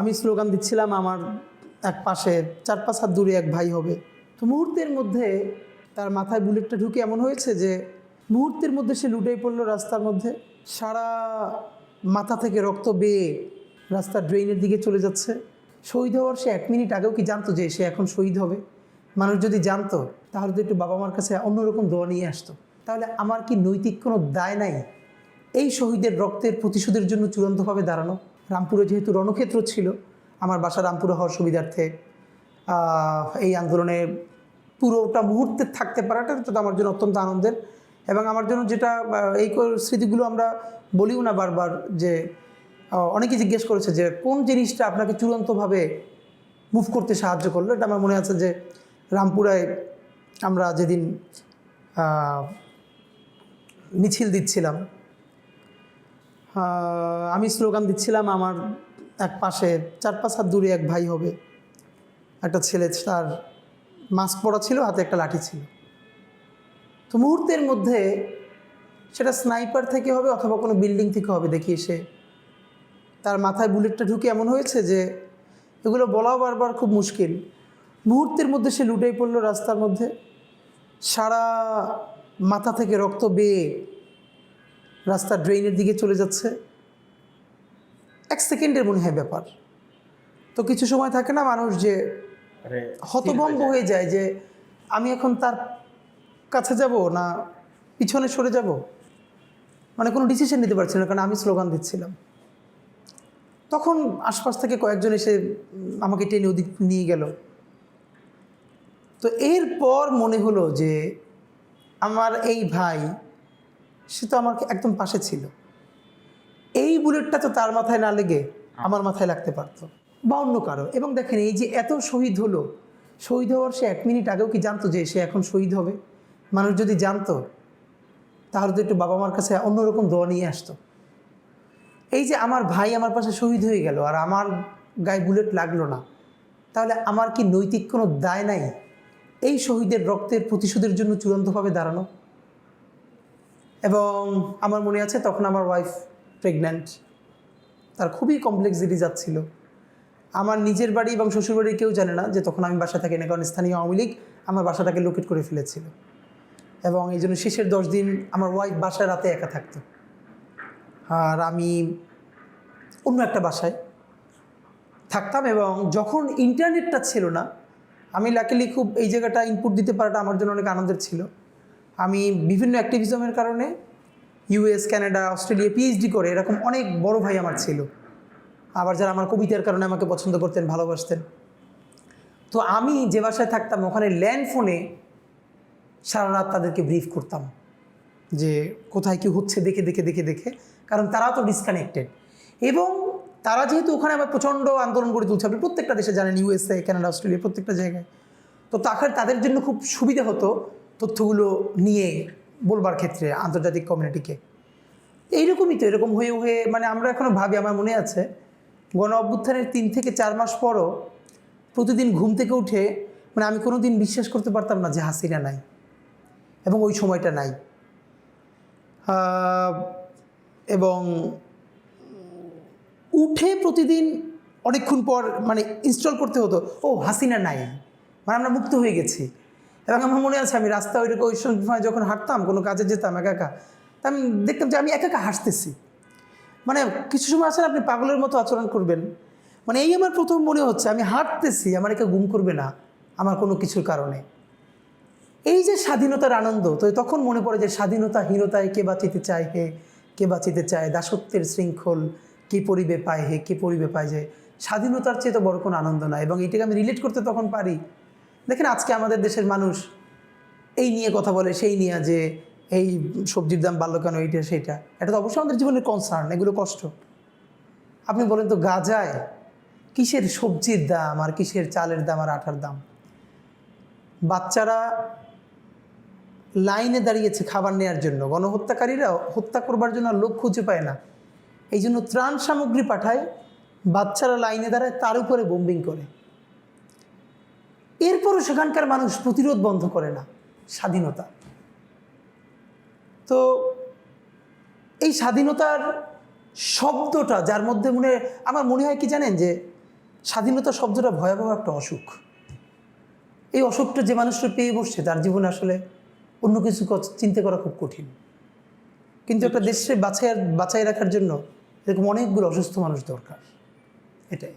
আমি স্লোগান দিচ্ছিলাম, আমার এক পাশে, চার পাঁচ হাত দূরে এক ভাই হবে। তো মুহূর্তের মধ্যে তার মাথায় বুলেটটা ঢুকে এমন হয়েছে যে, মুহূর্তের মধ্যে সে লুটেই পড়ল রাস্তার মধ্যে। সারা মাথা থেকে রক্ত বেয়ে রাস্তার ড্রেনের দিকে চলে যাচ্ছে। শহীদ হওয়ার সে এক মিনিট আগেও কি জানতো যে সে এখন শহীদ হবে? মানুষ যদি জানতো, তাহলে তো একটু বাবা মার কাছে অন্যরকম দোয়া নিয়ে আসতো। তাহলে আমার কি নৈতিক কোনো দায় নাই এই শহীদের রক্তের প্রতিশোধের জন্য চূড়ান্তভাবে দাঁড়ানো? রামপুরে যেহেতু রণক্ষেত্র ছিল, আমার বাসা রামপুরে হওয়ার সুবিধার্থে এই আন্দোলনে পুরোটা মুহূর্তে থাকতে পারাটা তো আমার জন্য অত্যন্ত আনন্দের এবং আমার জন্য যেটা এই স্মৃতিগুলো আমরা বলিও না বারবার যে অনেকে জিজ্ঞেস করেছে যে কোন জিনিসটা আপনাকে চূড়ান্তভাবে মুভ করতে সাহায্য করল? এটা আমার মনে আছে যে রামপুরায় আমরা যেদিন মিছিল দিচ্ছিলাম আমি স্লোগান দিচ্ছিলাম, আমার এক পাশে, চার পাঁচ হাত দূরে এক ভাই হবে। একটা ছেলে, তার মাস্ক পরা ছিল, হাতে একটা লাঠি ছিল। তো মুহূর্তের মধ্যে সেটা স্নাইপার থেকে হবে অথবা কোনো বিল্ডিং থেকে হবে, দেখি সে তার মাথায় বুলেটটা ঢুকে এমন হয়েছে যে এগুলো বলাও বারবার খুব মুশকিল। মুহূর্তের মধ্যে সে লুটেই পড়ল রাস্তার মধ্যে। সারা মাথা থেকে রক্ত বেয়ে রাস্তার ড্রেনের দিকে চলে যাচ্ছে। এক সেকেন্ডের মনে হয় ব্যাপার। তো কিছু সময় থাকে না মানুষ যে হতভম্ব হয়ে যায় যে আমি এখন তার কাছে যাব না পিছনে সরে যাব? মানে কোনো ডিসিশন নিতে পারছি না কারণ আমি স্লোগান দিচ্ছিলাম। তখন আশপাশ থেকে কয়েকজন এসে আমাকে টেনে ওদিক নিয়ে গেল। তো এরপর মনে হলো যে আমার এই ভাই সে তো আমার একদম পাশে ছিল। এই বুলেটটা তো তার মাথায় না লেগে আমার মাথায় লাগতে পারতো। বা অন্য কারও। এবং দেখেন এই যে এত শহীদ হলো শহীদ হওয়ার সে এক মিনিট আগেও কি জানতো যে সে এখন শহীদ হবে? মানুষ যদি জানতো তাহলে তো একটু বাবা মার কাছে অন্যরকম দোয়া নিয়ে আসতো। এই যে আমার ভাই আমার পাশে শহীদ হয়ে গেল আর আমার গায়ে বুলেট লাগল না তাহলে আমার কি নৈতিক কোনো দায় নাই? এই শহীদের রক্তের প্রতিশোধের জন্য চূড়ান্তভাবে দাঁড়ানো? এবং আমার মনে আছে তখন আমার ওয়াইফ প্রেগন্যান্ট তার খুবই কমপ্লেক্সিটি যাচ্ছিল। আমার নিজের বাড়ি এবং শ্বশুরবাড়ির কেউ জানে না যে তখন আমি বাসা থাকি না, কারণ স্থানীয় আওয়ামী লীগ আমার বাসাটাকে লোকেট করে ফেলেছিল। এবং এই জন্য শেষের দশ দিন আমার ওয়াইফ বাসায় রাতে একা থাকতো। আর আমি অন্য একটা বাসায় থাকতাম এবং যখন ইন্টারনেটটা ছিল না, আমি লাকিলি খুব এই জায়গাটা ইনপুট দিতে পারাটা আমার জন্য অনেক আনন্দের ছিল। আমি বিভিন্ন অ্যাক্টিভিজমের কারণে ইউএস কানাডা অস্ট্রেলিয়া পিএইচডি করে এরকম অনেক বড় ভাই আমার ছিল। আবার যারা আমার কবিতার কারণে আমাকে পছন্দ করতেন, ভালোবাসতেন। তো আমি যে বাসায় থাকতাম, ওখানে ল্যান্ড ফোনে সারা রাত তাদেরকে ব্রিফ করতাম যে কোথায় কি হচ্ছে দেখে দেখে দেখে দেখে, কারণ তারা তো ডিসকানেক্টেড এবং তারা যেহেতু ওখানে আবার প্রচণ্ড আন্দোলন গড়ে তুলছে, আপনি প্রত্যেকটা দেশে জানেন ইউএসএ কানাডা অস্ট্রেলিয়া প্রত্যেকটা জায়গায়। তো তাকে তাদের জন্য খুব সুবিধা হতো তথ্যগুলো নিয়ে বলবার ক্ষেত্রে আন্তর্জাতিক কমিউনিটিকে এইরকমই তো, এরকম হয়ে হয়ে মানে আমরা এখনও ভাবি, আমার মনে আছে, গণ অভ্যুত্থানের তিন থেকে চার মাস পরও প্রতিদিন ঘুম থেকে উঠে মানে আমি কোনো দিন বিশ্বাস করতে পারতাম না যে হাসিনা নাই এবং ওই সময়টা নাই। এবং উঠে প্রতিদিন অনেকক্ষণ পর মানে ইনস্টল করতে হতো, ও, হাসিনা নাই। মানে আমরা মুক্ত হয়ে গেছি। এবং আমার মনে আছে আমি রাস্তা ওই ওই সময় যখন হাঁটতাম, কোনো কাজে যেতাম একা একা, তা আমি দেখতাম যে আমি একা একা হাসতেছি মানে কিছু সময় আছে আপনি পাগলের মতো আচরণ করবেন। মানে এই আমার প্রথম মনে হচ্ছে, আমি হাঁটতেছি, আমার একে গুম করবে না, আমার কোনো কিছুর কারণে। এই যে স্বাধীনতার আনন্দ, তো তখন মনে পড়ে যে স্বাধীনতাহীনতায় কে বাঁচিতে চায় হে, কে বাঁচিতে চায়, দাসত্বের শৃঙ্খল কে পরিবে পায় হে, কে পরিবে পায় যে, স্বাধীনতার চেয়ে তো বড় কোনো আনন্দ না এবং এটাকে আমি রিলেট করতে তখন পারি। দেখেন আজকে আমাদের দেশের মানুষ এই নিয়ে কথা বলে, সেই নিয়ে যে এই সবজির দাম বাড়লো কেন, এইটা, সেইটা। এটা তো অবশ্যই আমাদের জীবনের কনসার্ন এগুলো কষ্ট। আপনি বলেন তো গাজায় কিসের সবজির দাম আর কিসের চালের দাম আর আটার দাম? বাচ্চারা লাইনে দাঁড়িয়েছে খাবার নেওয়ার জন্য, গণহত্যাকারীরা হত্যা করবার জন্য লোক খুঁজে পায় না। এই জন্য ত্রাণ সামগ্রী পাঠায়, বাচ্চারা লাইনে দাঁড়ায় তার উপরে বোম্বিং করে। এরপরও সেখানকার মানুষ প্রতিরোধ বন্ধ করে না, স্বাধীনতা। তো এই স্বাধীনতার শব্দটা যার মধ্যে মনে, আমার মনে হয় কি জানেন যে স্বাধীনতা শব্দটা ভয়াবহ একটা অসুখ। এই অসুখটা যে মানুষটা পেয়ে বসছে তার জীবনে আসলে অন্য কিছু চিন্তা করা খুব কঠিন। কিন্তু একটা দেশে বাছাই বাঁচাই রাখার জন্য এরকম অনেকগুলো অসুস্থ মানুষ দরকার। এটাই।